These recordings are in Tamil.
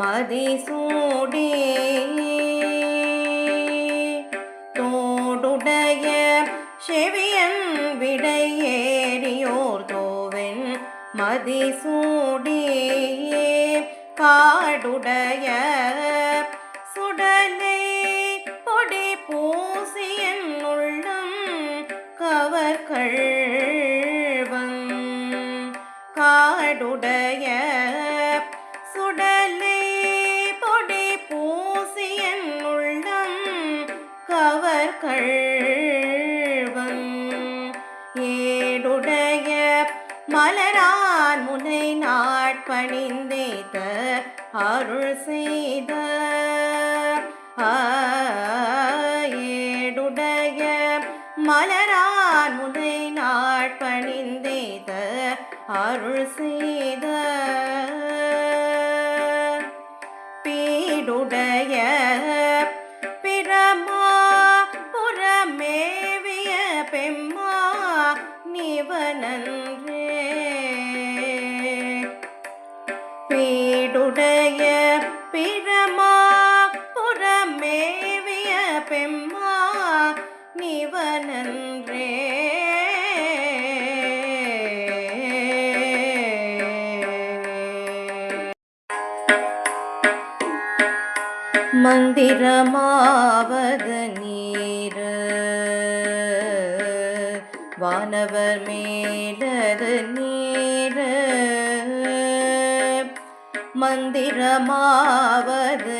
மதிசூடி தோடுடைய செவியன் விடையேறியோர் தோவென் மதிசூடி காடுடைய மலரான் முனை நாட்பணிந்தேத அருள் செய்த நிவனன்றே. மந்திரமாவது நீர் வானவர் மேலது நீர். மந்திரமாவது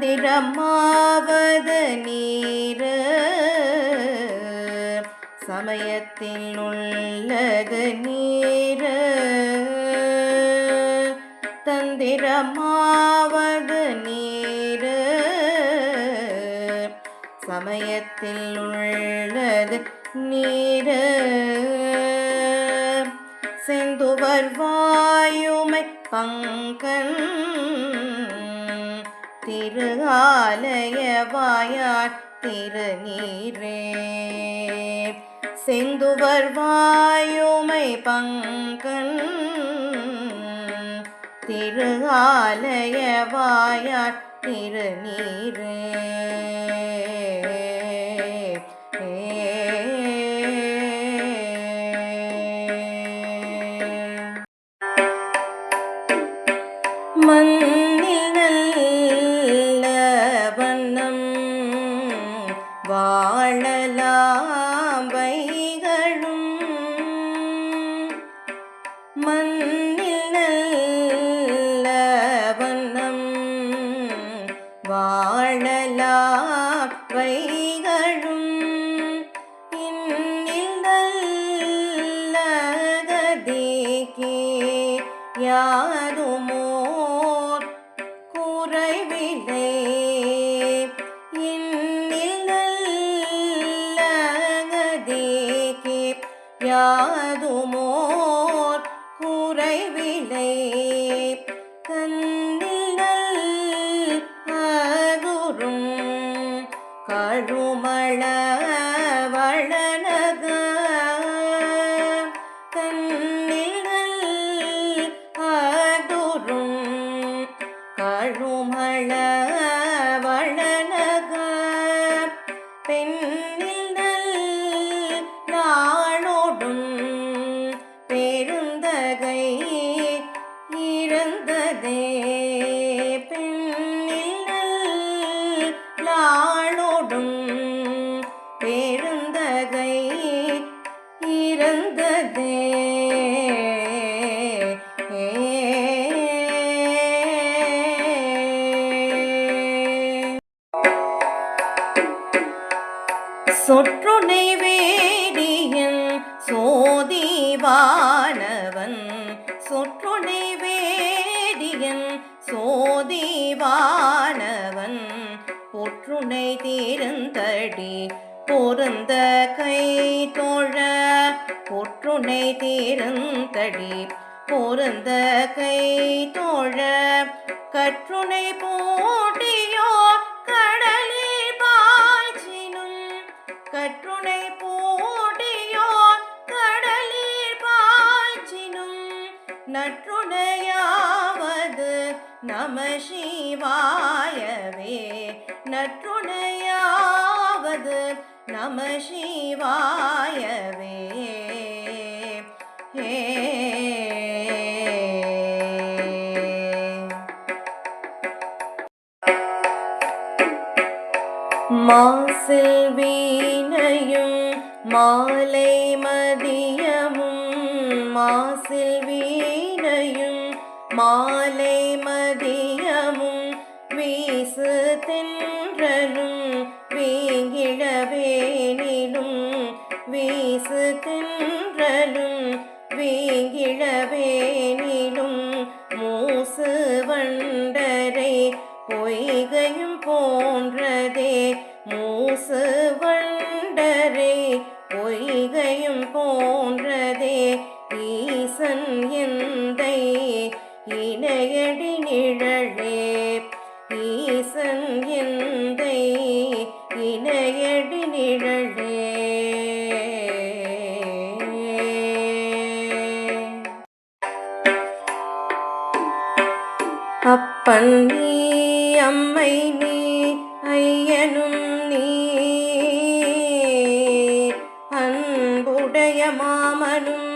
தந்திரமாவது நீர். சமயத்தில் உள்ளது நீர். தந்திரமாவது நீர். சமயத்தில் உள்ளது நீர். செந்துவர் வாயுமை பங்கன் ஆலய வாயாட் திருநீரே செந்துவர் வாயுமை பங்கன் திரு ஆலய வாயாட் திருநீரே know. சொற்றுணை வேடியின் சோதிவானவன். சொற்றுணை வேடியின் சோதிவானவன். ஒற்றுணை தீர்ந்தடி பொருந்த கை தோழ. ஒற்றுணை தீர்ந்தடி பொருந்த கை தோழ. கற்றுணை போ கற்றுணை போட்டியோ கடலில் பாய்ச்சினும் நற்றுணையாவது நம சிவாயவே நற்றுணையாவது நம சிவாயவே ஏ மாசில் வீ மாலை மதியமும் மாசில் வீணையும் மாலை மதியமும் மாமனும்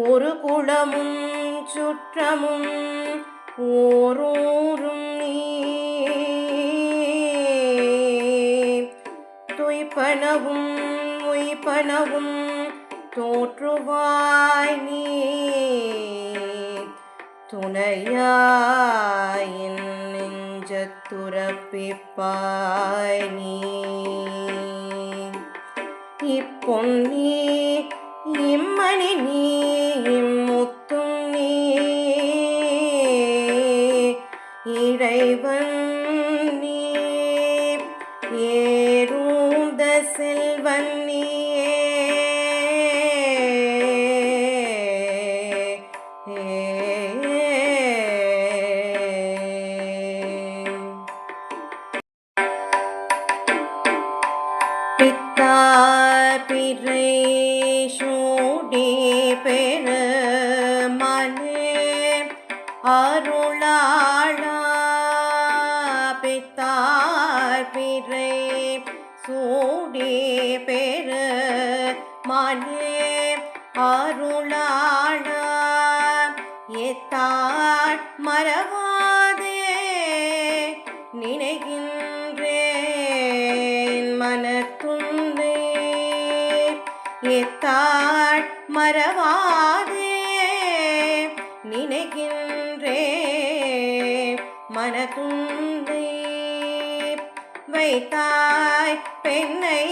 ஒரு குளமும் சுற்றமும் ஓரூரும் நீ துய்ப்பனவும் உய்ப்பனவும் தோற்றுவாய் நீ துணையாயின் நெஞ்சத்துறப்பிப்பாய் நீ இப்பொன்னி இம்மணி நீ அருளாளா பித்தார் பிறை சூடி பெரு மலே அருளாளா எத்தாள் மறவாதே நினைகின்றேன் மனத்துண்டே. எத்தாள் மறவாதே நினைகின்றேன் மனத்துண்டே வைத்தாய் பெண்ணை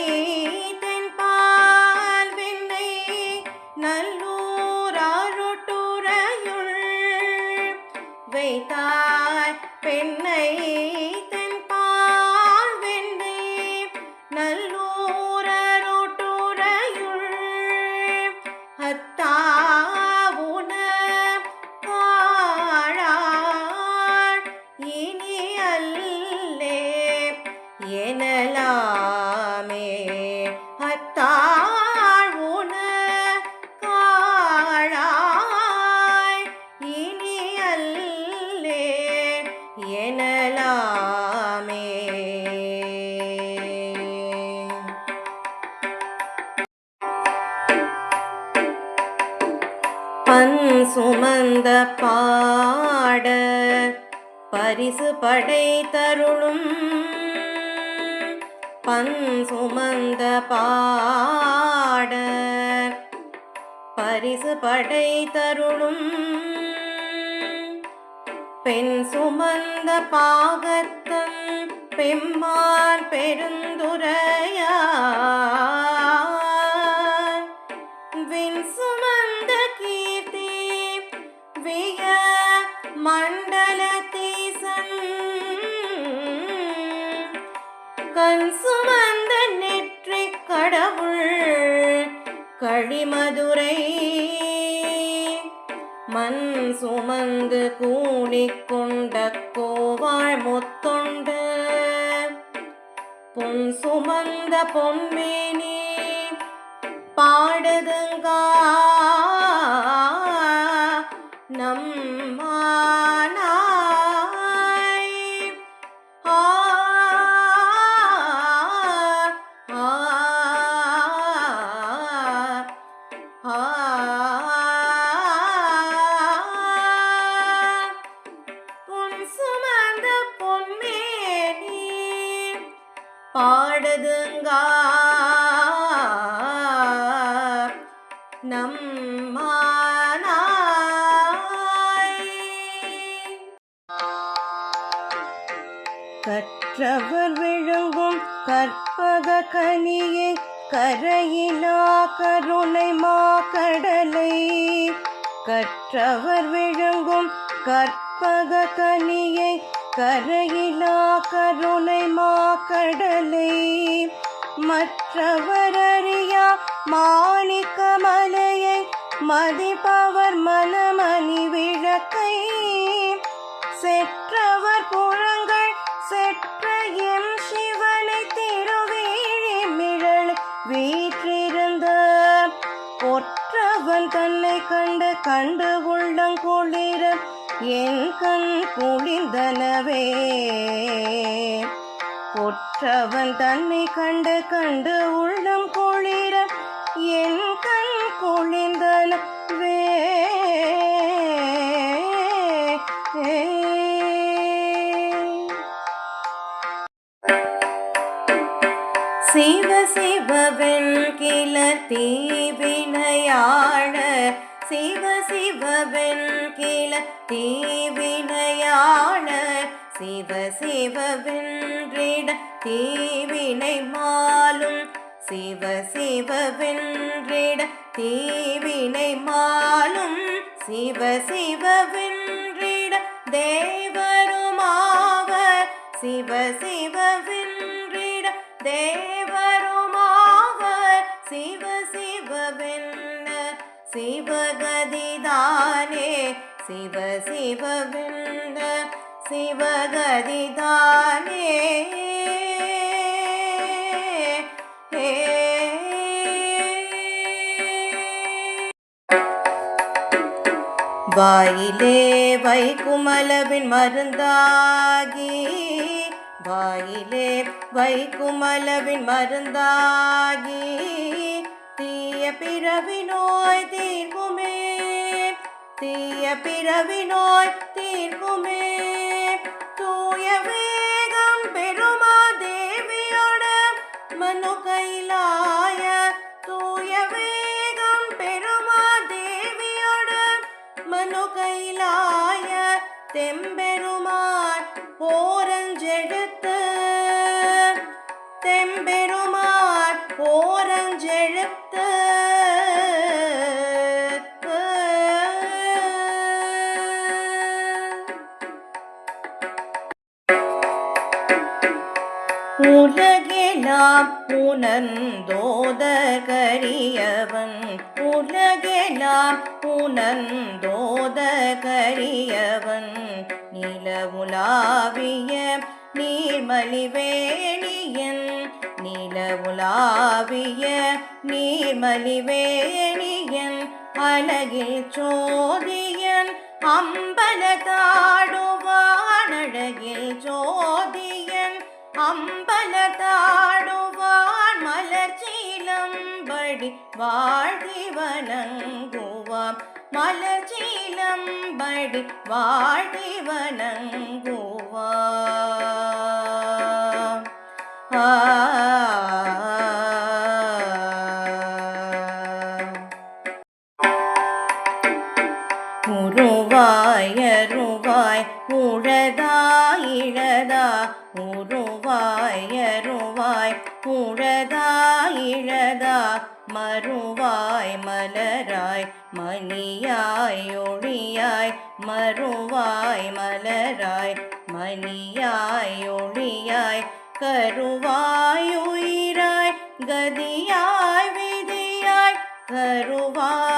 பாட பரிசு படை தருளும். பன் சுமந்த பாட பரிசு படை தருளும். பெண் சுமந்த பாகத்தம் பெம்மான் பெருந்துரையா கற்றவர் விழுங்கும் கற்பக கனியே கரையிலா கருணை கடலை. கற்றவர் விழுங்கும் கற்பக கனியை கரையிலா கருணை கடலை. மற்றவர் அறியா மாணிக்க மலையை மதிப்பவர் மனமணி விளக்கை. செற்றவர் போ கண்டு கண்டு உள்ளம் குளிர என் கண் குளிர்ந்தனவே கொற்றவன் தன்னை கண்டு கண்டு உள்ளம் குளிர என் கண் குளிர்ந்தனவே சிவ சிவவென் கிள தீவினையாழ சிவ சிவவென் கிள தீவினையாழ சிவ சிவவென்றிட தீவினை மாலும் சிவ சிவவென்றிட தீவினை மாலும் சிவ சிவவென்றிட தேவருமாவர் சிவ சிவவென்றிட தேவருமாவர் சிவ சிவகதிதானே? சிவ சிவவிந்த சிவகதிதானே? வாயிலே வைகுமலவின் மருந்தாகி வாயிலே வைகுமலவின் மருந்தாகி தீய பிறவி நோய் தீர்க்குமே. தீய பிறவி நோய் தீர்க்குமே. தூய வேகம் பெருமா தேவியோட. மனு கைலாய தூய வேகம் பெருமா தேவியோட. மனு கைலாய தெம்பெருமான் போரஞ்செடு உணர்ந்தோதகரியவன். உலகெலாம் உணர்ந்தோதகரியவன். நில உலாவிய நீர்மலிவேணியன். நில உலாவிய நீர்மலிவேணியன். அழகில் சோதியன் அம்பல அம்பலதாடுவான் அழகில் ஜோதியன் அம்பலதாடுவான் மலர்ச்சீலம்படி வாழ்த்தி வணங்குவாம். மலர்ச்சீலம்படி வாழ்த்தி வணங்குவாம். ஆ. உருவாய் உழதா உழதாய் மறுவாய் மலராய் மணியாய் ஒளியாய் மறுவாய் மலராய் மணியாய் ஒளியாய் கருவாய் உயிராய் கதியாய் விதியாய் கருவாய்